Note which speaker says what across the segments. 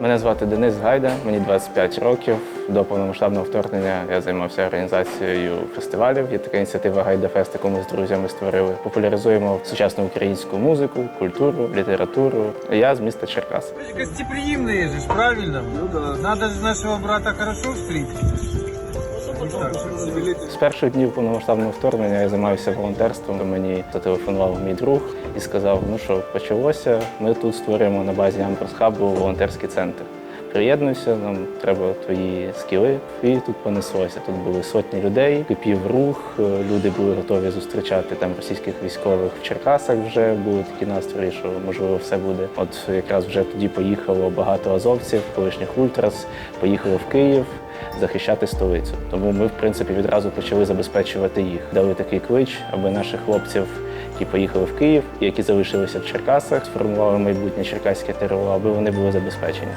Speaker 1: Мене звати Денис Гайда, мені 25 років. До повномасштабного вторгнення я займався організацією фестивалів. Є така ініціатива Гайда Фест, яку ми з друзями створили. Популяризуємо сучасну українську музику, культуру, літературу. Я з міста Черкас.
Speaker 2: Гостеприємний же, правильно? Ну да. Надо ж нашого брата хорошо встретить.
Speaker 1: З перших днів повномасштабного вторгнення я займався волонтерством. Мені зателефонував мій друг і сказав: ну що, почалося. Ми тут створюємо на базі Амперс Хабу волонтерський центр. Приєднуйся, нам треба твої скіли. І тут понеслося. Тут були сотні людей, кипів рух. Люди були готові зустрічати там російських військових в Черкасах. Вже були такі настрої, що можливо все буде. От якраз вже тоді поїхало багато азовців, колишніх ультрас, поїхало в Київ захищати столицю. Тому ми, в принципі, відразу почали забезпечувати їх. Дали такий клич, аби наших хлопців, які поїхали в Київ які залишилися в Черкасах, сформували майбутнє черкаське ТРО, аби вони були забезпечені.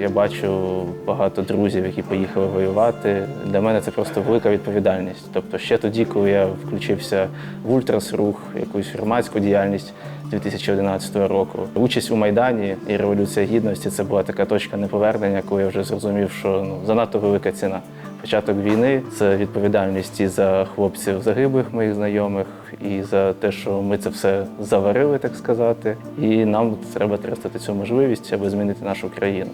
Speaker 1: Я бачу багато друзів, які поїхали воювати. Для мене це просто велика відповідальність. Тобто, ще тоді, коли я включився в ультрас рух, якусь громадську діяльність 2011 року, участь у майдані і революція гідності це була така точка неповернення, коли я вже зрозумів, що ну занадто велика ціна. Початок війни це відповідальність і за хлопців загиблих моїх знайомих, і за те, що ми це все заварили, так сказати. І нам треба тестити цю можливість, аби змінити нашу країну.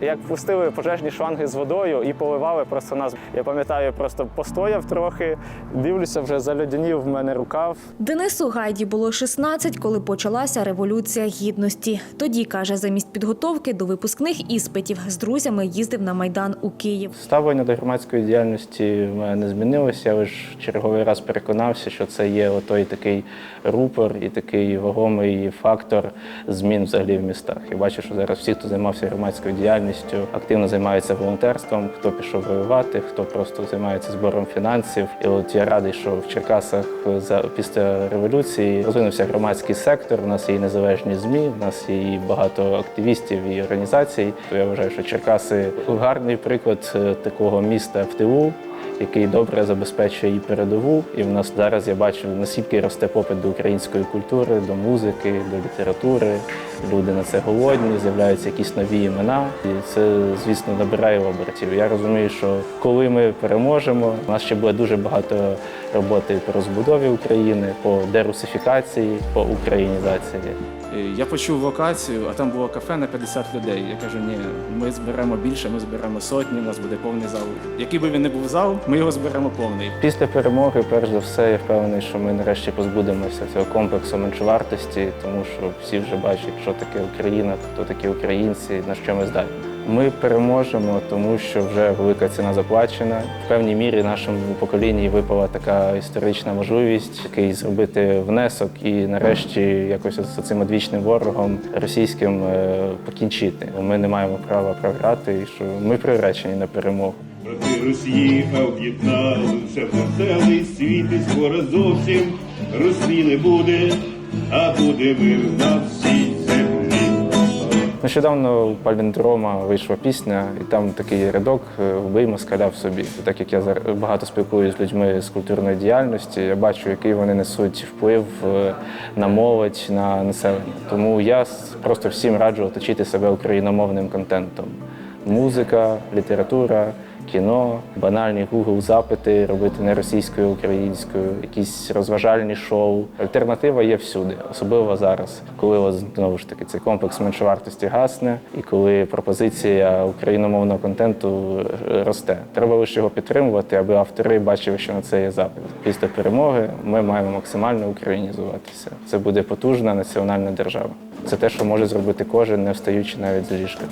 Speaker 1: Як пустили пожежні шланги з водою і поливали просто нас. Я пам'ятаю, просто постояв трохи, дивлюся, вже залюдянів в мене рукав.
Speaker 3: Денису Гайді було 16, коли почалася революція гідності. Тоді каже, замість підготовки до випускних іспитів з друзями їздив на майдан у Київ.
Speaker 1: Ставлення до громадської діяльності в мене не змінилося. Я лише черговий раз переконався, що це є отой такий рупор і такий вагомий фактор змін взагалі в містах. Я бачу, що зараз всі, хто займався громадською діяльністю, активно займаються волонтерством, хто пішов воювати, хто просто займається збором фінансів. І от я радий, що в Черкасах за після революції розвинувся громадський сектор. У нас є незалежні змі, у нас є і багато активістів і організацій. То я вважаю, що Черкаси гарний приклад е, такого міста в тилу. Який добре забезпечує і передову, і в нас зараз я бачу наскільки росте попит до української культури, до музики, до літератури. Люди на це голодні, з'являються якісь нові імена, і це, звісно, набирає обертів. Я розумію, що коли ми переможемо, у нас ще буде дуже багато роботи по розбудові України, по дерусифікації, по українізації.
Speaker 4: Е, Я почув локацію, а там було кафе на 50 людей. Я кажу, ні, ми зберемо більше, ми зберемо сотні, у нас буде повний зал. Який би він не був зал, ми його зберемо повний.
Speaker 1: Після перемоги, перш за все, я впевнений, що ми нарешті позбудемося цього комплексу меншовартості, тому що всі вже бачать, що таке Україна, хто такі українці, на що ми здатні. Ми переможемо, тому що вже велика ціна заплачена. В певній мірі нашому поколінні випала така історична можливість такий зробити внесок і нарешті якось з цим одвічним ворогом російським е, покінчити. Ми не маємо права програти, і що ми приречені на перемогу.
Speaker 5: Росії об'єдналися веселий світ, і скоро зовсім Росії не буде, а буде мир на всій землі.
Speaker 1: Нещодавно у Паліндрома вийшла пісня, і там такий рядок е, «Вбий москаля в собі. Так як я багато спілкуюся з людьми з культурної діяльності, я бачу, який вони несуть вплив е, на молодь, на населення. Тому я просто всім раджу оточити себе україномовним контентом. Музика, література, кіно, банальні Google запити робити не російською, а українською, якісь розважальні шоу. Альтернатива є всюди, особливо зараз, коли от, знову ж таки цей комплекс меншовартості гасне, і коли пропозиція україномовного контенту е, росте. Треба лише його підтримувати, аби автори бачили, що на це є запит. Після перемоги ми маємо максимально українізуватися. Це буде потужна національна держава. Це те, що може зробити кожен, не встаючи навіть з ліжка.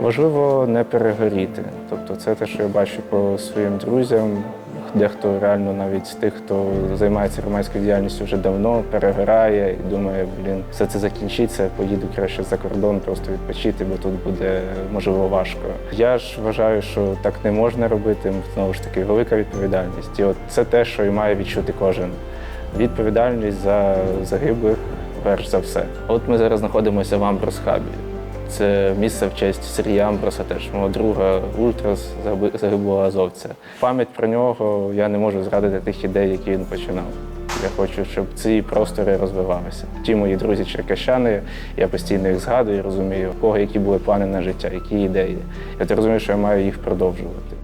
Speaker 1: Важливо не перегоріти. Тобто, це те, що я бачу по своїм друзям, Дехто реально навіть тих, хто займається громадською діяльністю вже давно, перегорає і думає, блін, все це закінчиться, поїду краще за кордон, просто відпочити, бо тут буде можливо важко. Я ж вважаю, що так не можна робити. Знову ж таки, велика відповідальність. І от це те, що і має відчути кожен. Відповідальність за загиблих, перш за все. От ми зараз знаходимося в Амброс-хабі. Це місце в честь Сергія Амброса, теж мого друга Ультрас, загиблого азовця. Пам'ять про нього я не можу зрадити тих ідей, які він починав. Я хочу, щоб ці простори розвивалися. Ті мої друзі черкащани, я постійно їх згадую і розумію, у кого які були плани на життя, які ідеї. Я розумію, що я маю їх продовжувати.